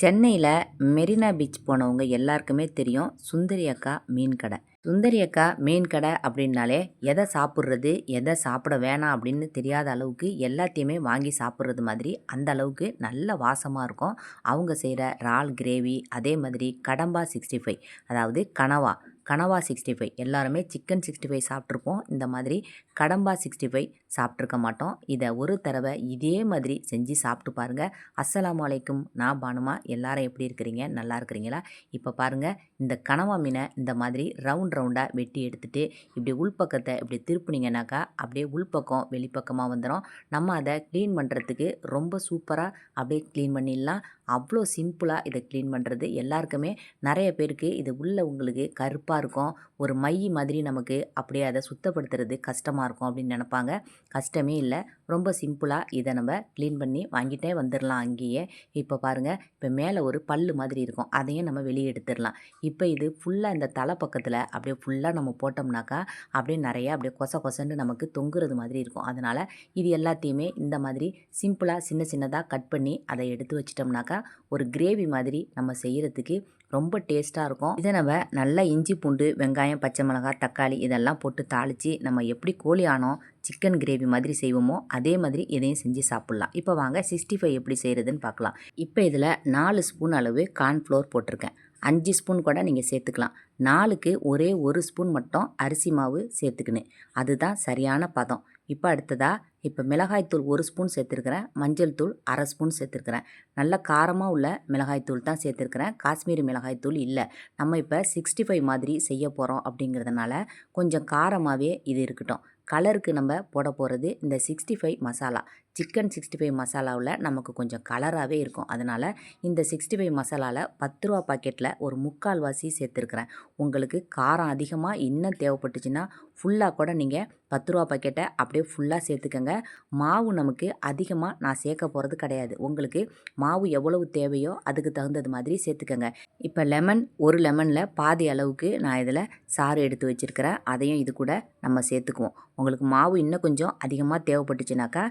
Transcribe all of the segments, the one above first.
சென்னையில் மெரினா பீச் போனவங்க எல்லாருக்குமே தெரியும். சுந்தரி அக்கா மீன் கடை. சுந்தரி அக்கா மீன் கடை அப்படின்னாலே எதை சாப்பிட்றது எதை சாப்பிட வேணாம் அப்படின்னு தெரியாத அளவுக்கு எல்லாத்தையுமே வாங்கி சாப்பிட்றது மாதிரி அந்த அளவுக்கு நல்ல வாசமாக இருக்கும். அவங்க செய்கிற இறால் கிரேவி அதே மாதிரி கடம்பா சிக்ஸ்டி ஃபைவ் அதாவது கனவா. கனவா சிக்ஸ்டி ஃபைவ். எல்லாருமே சிக்கன் சிக்ஸ்டி ஃபைவ் சாப்பிட்ருப்போம். இந்த மாதிரி கடம்பா சிக்ஸ்டி ஃபைவ் சாப்பிட்ருக்க மாட்டோம். இதை ஒரு தடவை இதே மாதிரி செஞ்சு சாப்பிட்டு பாருங்கள் அஸ்லாம் அலைக்கும். நான் பானுமா எல்லாரும் எப்படி இருக்கிறீங்க? நல்லா இருக்கிறீங்களா? இப்போ பாருங்கள் இந்த கனவா மீனை இந்த மாதிரி ரவுண்ட் ரவுண்டாக வெட்டி எடுத்துகிட்டு இப்படி உள்பக்கத்தை இப்படி திருப்புனீங்கன்னாக்கா அப்படியே உள்பக்கம் வெளிப்பக்கமாக வந்துடும் நம்ம அதை க்ளீன் பண்ணுறதுக்கு ரொம்ப சூப்பராக அப்படியே க்ளீன் பண்ணிடலாம். அவ்வளோ சிம்பிளாக இதை க்ளீன் பண்ணுறது எல்லாருக்குமே நிறைய பேருக்கு இது உள்ள உங்களுக்கு கருப்பாக இருக்கும். ஒரு மை மாதிரி நமக்கு அப்படியே அதை சுத்தப்படுத்துறது கஷ்டமாக இருக்கும் அப்படின்னு நினப்பாங்க. கஷ்டமே இல்லை. ரொம்ப சிம்பிளாக இதை நம்ம க்ளீன் பண்ணி வாங்கிட்டே வந்துடலாம் அங்கேயே. இப்போ பாருங்கள் இப்போ மேலே ஒரு பல்லு மாதிரி இருக்கும். அதையும் நம்ம வெளியே எடுத்துடலாம் இப்போ இது ஃபுல்லாக இந்த தலை பக்கத்தில் அப்படியே ஃபுல்லாக நம்ம போட்டோம்னாக்கா அப்படியே நிறைய அப்படியே கொச கொசன்னு நமக்கு தொங்குறது மாதிரி இருக்கும். அதனால் இது எல்லாத்தையுமே இந்த மாதிரி சிம்பிளாக சின்ன சின்னதாக கட் பண்ணி அதை எடுத்து வச்சிட்டோம்னாக்கா ஒரு கிரேவி மாதிரி நம்ம செய்கிறதுக்கு ரொம்ப டேஸ்ட்டாக இருக்கும். இதை நம்ம நல்லா இஞ்சி பூண்டு வெங்காயம் பச்சை மிளகாய் தக்காளி இதெல்லாம் போட்டு தாளித்து நம்ம எப்படி கோழி ஆனோம் சிக்கன் கிரேவி மாதிரி செய்வோமோ அதே மாதிரி இதையும் செஞ்சு சாப்பிட்லாம். இப்போ வாங்க சிக்ஸ்டி ஃபைவ் எப்படி செய்கிறதுன்னு பார்க்கலாம். இப்போ இதில் நாலு ஸ்பூன் அளவு கார்ன்ஃப்ளோர் போட்டிருக்கேன். அஞ்சு ஸ்பூன் கூட நீங்கள் சேர்த்துக்கலாம். நாலுக்கு ஒரே ஒரு ஸ்பூன் மட்டும் அரிசி மாவு சேர்த்துக்கினேன் அதுதான் சரியான பதம். இப்போ அடுத்ததாக இப்போ மிளகாய்த்தூள் ஒரு ஸ்பூன் சேர்த்துருக்குறேன். மஞ்சள் தூள் அரை ஸ்பூன் சேர்த்துருக்குறேன். நல்ல காரமாக உள்ள மிளகாய்த்தூள் தான் சேர்த்துருக்குறேன். காஷ்மீரி மிளகாய்த்தூள் இல்லை. நம்ம இப்போ சிக்ஸ்டி ஃபைவ் மாதிரி செய்ய போகிறோம் அப்படிங்கிறதுனால கொஞ்சம் காரமாகவே இது இருக்கட்டும். கலருக்கு நம்ம போட போகிறது இந்த sixty five masala. Chicken sixty five மசாலாவில் நமக்கு கொஞ்சம் கலராகவே இருக்கும். அதனால் இந்த சிக்ஸ்டி ஃபைவ் மசாலாவில் பத்து ரூபா பாக்கெட்டில் ஒரு முக்கால் வாசி சேர்த்துருக்குறேன். உங்களுக்கு காரம் அதிகமாக இன்னும் தேவைப்பட்டுச்சுன்னா ஃபுல்லாக கூட நீங்கள் பத்து ரூபா பாக்கெட்டை அப்படியே ஃபுல்லாக சேர்த்துக்கோங்க. மாவு நமக்கு அதிகமாக நான் சேர்க்க போகிறது கிடையாது. உங்களுக்கு மாவு எவ்வளவு தேவையோ அதுக்கு தகுந்தது மாதிரி சேர்த்துக்கோங்க. இப்போ லெமன் ஒரு லெமனில் பாதி அளவுக்கு நான் இதில் சாறு எடுத்து வச்சுருக்கிறேன். அதையும் இது கூட நம்ம சேர்த்துக்குவோம். உங்களுக்கு மாவு இன்னும் கொஞ்சம் அதிகமாக தேவைப்பட்டுச்சுனாக்கா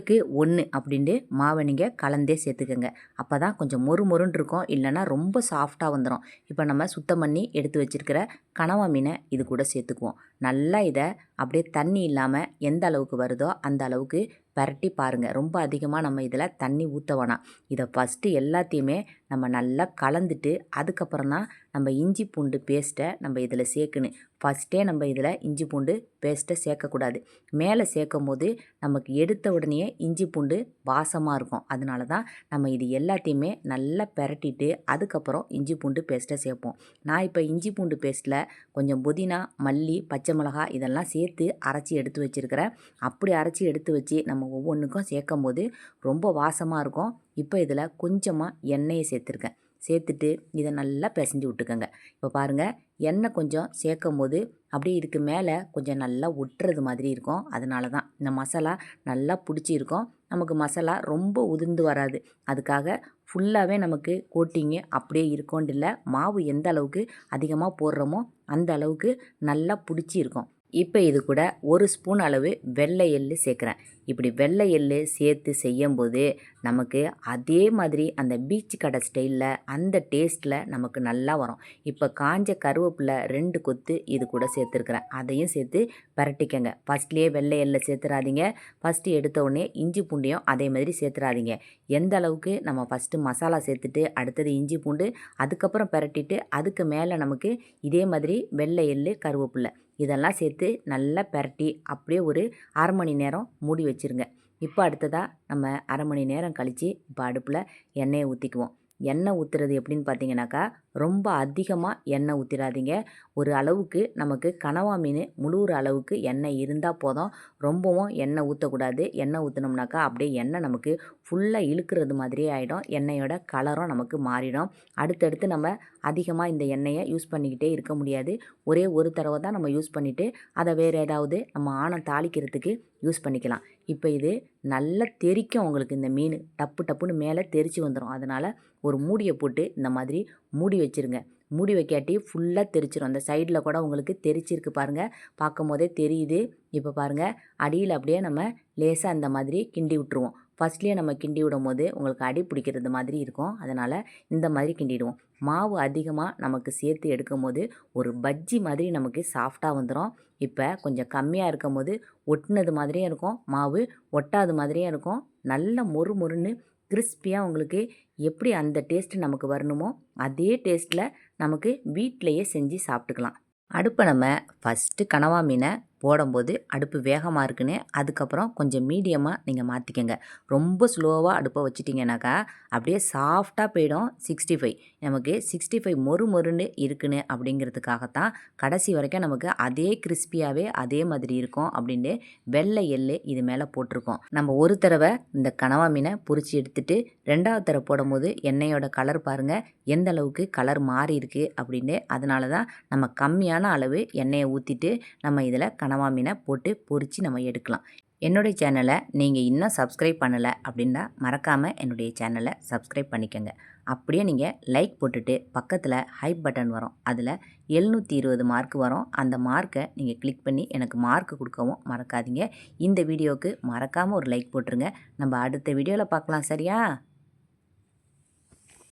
நாலுக்கு ஒன்று அப்படின்ட்டு மாவை நீங்கள் கலந்தே சேர்த்துக்கோங்க. அப்போ தான் கொஞ்சம் மொறு மொறுன்னு இருக்கும் இல்லைன்னா ரொம்ப சாஃப்டாக வந்துடும் இப்போ நம்ம சுத்தம் பண்ணி எடுத்து வச்சுருக்கிற கனவா மீனை இது கூட சேர்த்துக்குவோம். நல்லா இதை அப்படியே தண்ணி இல்லாமல் எந்த அளவுக்கு வருதோ அந்த அளவுக்கு பரட்டி பாருங்கள் ரொம்ப அதிகமாக நம்ம இதில் தண்ணி ஊற்ற வேணாம். இதை ஃபஸ்ட்டு எல்லாத்தையுமே நம்ம நல்லா கலந்துட்டு அதுக்கப்புறம் தான் நம்ம இஞ்சி பூண்டு பேஸ்ட்டை நம்ம இதில் சேர்க்கணும். ஃபஸ்ட்டே நம்ம இதில் இஞ்சி பூண்டு பேஸ்ட்டை சேர்க்கக்கூடாது. மேலே சேர்க்கும் போது நமக்கு எடுத்த உடனே இஞ்சி பூண்டு வாசமாக இருக்கும். அதனால தான் நம்ம இது எல்லாத்தையுமே நல்லா பரட்டிட்டு அதுக்கப்புறம் இஞ்சி பூண்டு பேஸ்ட்டை சேர்ப்போம். நான் இப்போ இஞ்சி பூண்டு பேஸ்ட்டில் கொஞ்சம் புதினா மல்லி பச்சை மிளகா இதெல்லாம் சேர்த்து அரைச்சி எடுத்து வச்சுருக்கிறேன். அப்படி அரைச்சி எடுத்து வச்சு நம்ம ஒவ்வொன்றுக்கும் சேர்க்கும் போது ரொம்ப வாசமாக இருக்கும். இப்போ இதில் கொஞ்சமாக எண்ணெயை சேர்த்துருக்கேன். சேர்த்துட்டு இதை நல்லா பிசைஞ்சு விட்டுக்கோங்க. இப்போ பாருங்கள் எண்ணெய் கொஞ்சம் சேர்க்கும் போது அப்படியே இதுக்கு மேலே கொஞ்சம் நல்லா ஒட்டுறது மாதிரி இருக்கும். அதனால தான் இந்த மசாலா நல்லா பிடிச்சி இருக்கும் நமக்கு மசாலா ரொம்ப உதிர்ந்து வராது. அதுக்காக ஃபுல்லாகவே நமக்கு கோட்டிங்கு அப்படியே இருக்கோண்டு இல்லை மாவு எந்த அளவுக்கு அதிகமாக போடுறோமோ அந்த அளவுக்கு நல்லா பிடிச்சி இருக்கும். இப்போ இது கூட ஒரு ஸ்பூன் அளவு வெள்ளை எள்ளு சேர்க்குறேன். இப்படி வெள்ளை எள்ளு சேர்த்து செய்யும்போது நமக்கு அதே மாதிரி அந்த பீச் கடை ஸ்டைலில் அந்த டேஸ்ட்டில் நமக்கு நல்லா வரும். இப்போ காஞ்ச கருவேப்பிலை ரெண்டு கொத்து இது கூட சேர்த்துருக்குறேன். அதையும் சேர்த்து பரட்டிக்கங்க. ஃபஸ்ட்லேயே வெள்ளை எள்ளை சேர்த்துறாதீங்க. ஃபஸ்ட்டு எடுத்த உடனே இஞ்சி பூண்டையும் அதே மாதிரி சேர்த்துறாதீங்க. எந்த அளவுக்கு நம்ம ஃபஸ்ட்டு மசாலா சேர்த்துட்டு அடுத்தது இஞ்சி பூண்டு அதுக்கப்புறம் பரட்டிட்டு அதுக்கு மேலே நமக்கு இதே மாதிரி வெள்ளை எள்ளு கருவேப்பிலை இதெல்லாம் சேர்த்து நல்லா பரட்டி அப்படியே ஒரு அரை மணி நேரம் மூடி வச்சுருங்க. இப்போ அடுத்ததாக நம்ம அரை மணி நேரம் கழித்து இப்போ அடுப்பில் எண்ணெயை ஊற்றிக்குவோம் எண்ணெய் ஊற்றுறது எப்படின்னு பார்த்தீங்கன்னாக்கா ரொம்ப அதிகமாக எண்ணெய் ஊற்றிடாதீங்க ஒரு அளவுக்கு நமக்கு கனவா மீன் முழுகிற அளவுக்கு எண்ணெய் இருந்தால் போதும். ரொம்பவும் எண்ணெய் ஊற்றக்கூடாது எண்ணெய் ஊற்றினோம்னாக்கா அப்படியே எண்ணெய் நமக்கு ஃபுல்லாக இழுக்கிறது மாதிரியே ஆகிடும் எண்ணெயோட கலரும் நமக்கு மாறிடும். அடுத்தடுத்து நம்ம அதிகமாக இந்த எண்ணெயை யூஸ் பண்ணிக்கிட்டே இருக்க முடியாது. ஒரே ஒரு தடவை தான் நம்ம யூஸ் பண்ணிவிட்டு அதை வேறு ஏதாவது நம்ம ஆணம் தாளிக்கிறதுக்கு யூஸ் பண்ணிக்கலாம். இப்போ இது நல்லா தெரிக்கும் உங்களுக்கு இந்த மீன் டப்பு டப்புன்னு மேலே தெரித்து வந்துடும் அதனால் ஒரு மூடியை போட்டு இந்த மாதிரி மூடி வச்சுருங்க. மூடி வைக்காட்டி ஃபுல்லாக தெரிச்சிடும் அந்த சைடில் கூட உங்களுக்கு தெரிச்சிருக்கு பாருங்கள் பார்க்கும் போதே தெரியுது. இப்போ பாருங்கள் அடியில் அப்படியே நம்ம லேசாக அந்த மாதிரி கிண்டி விட்டுருவோம். ஃபஸ்ட்லேயே நம்ம கிண்டி விடும் போது உங்களுக்கு அடி பிடிக்கிறது மாதிரி இருக்கும். அதனால் இந்த மாதிரி கிண்டிடுவோம். மாவு அதிகமாக நமக்கு சேர்த்து எடுக்கும்போது ஒரு பஜ்ஜி மாதிரி நமக்கு சாஃப்டாக வந்துடும் இப்போ கொஞ்சம் கம்மியாக இருக்கும் போது ஒட்டினது மாதிரியும் இருக்கும். மாவு ஒட்டாத மாதிரியும் இருக்கும். நல்ல மொறு மொறுன்னு கிறிஸ்பியாக உங்களுக்கு எப்படி அந்த டேஸ்ட்டு நமக்கு வரணுமோ அதே டேஸ்ட்டில் நமக்கு வீட்டிலையே செஞ்சு சாப்பிட்டுக்கலாம். அடுப்பை நம்ம ஃபஸ்ட்டு கனவா மீனை போடும்போது அடுப்பு வேகமாக இருக்குன்னு அதுக்கப்புறம் கொஞ்சம் மீடியமாக நீங்கள் மாற்றிக்கங்க ரொம்ப ஸ்லோவாக அடுப்பை வச்சுட்டிங்கனாக்கா அப்படியே சாஃப்டாக போயிடும் சிக்ஸ்டி ஃபைவ். நமக்கு சிக்ஸ்டி ஃபைவ் மொறு மொறுன்னு இருக்குன்னு அப்படிங்கிறதுக்காகத்தான் கடைசி வரைக்கும் நமக்கு அதே கிறிஸ்பியாகவே அதே மாதிரி இருக்கும் அப்படின்ட்டு வெள்ளை எள்ளு இது மேலே போட்டிருக்கோம். நம்ம ஒரு தடவை இந்த கனவா மீனை பொறிச்சு எடுத்துட்டு ரெண்டாவது தடவை போடும்போது எண்ணெயோட கலர் பாருங்கள் எந்த அளவுக்கு கலர் மாறி இருக்குது அப்படின்னு அதனால தான் நம்ம கம்மியான அளவு எண்ணெயை ஊற்றிட்டு நம்ம இதில் கனவா மீனை போட்டு பொறிச்சு நம்ம எடுக்கலாம். என்னுடைய சேனலை நீங்கள் இன்னும் சப்ஸ்கிரைப் பண்ணலை அப்படின்னா மறக்காமல் என்னுடைய சேனலை சப்ஸ்கிரைப் பண்ணிக்கோங்க. அப்படியே நீங்கள் லைக் போட்டுட்டு பக்கத்தில் ஹைப் பட்டன் வரும். அதில் எழுநூற்றி இருபது மார்க் வரும். அந்த மார்க்கை நீங்கள் கிளிக் பண்ணி எனக்கு மார்க் கொடுக்கவும் மறக்காதீங்க. இந்த வீடியோவுக்கு மறக்காமல் ஒரு லைக் போட்டுருங்க. நம்ம அடுத்த வீடியோவில் பார்க்கலாம் சரியா?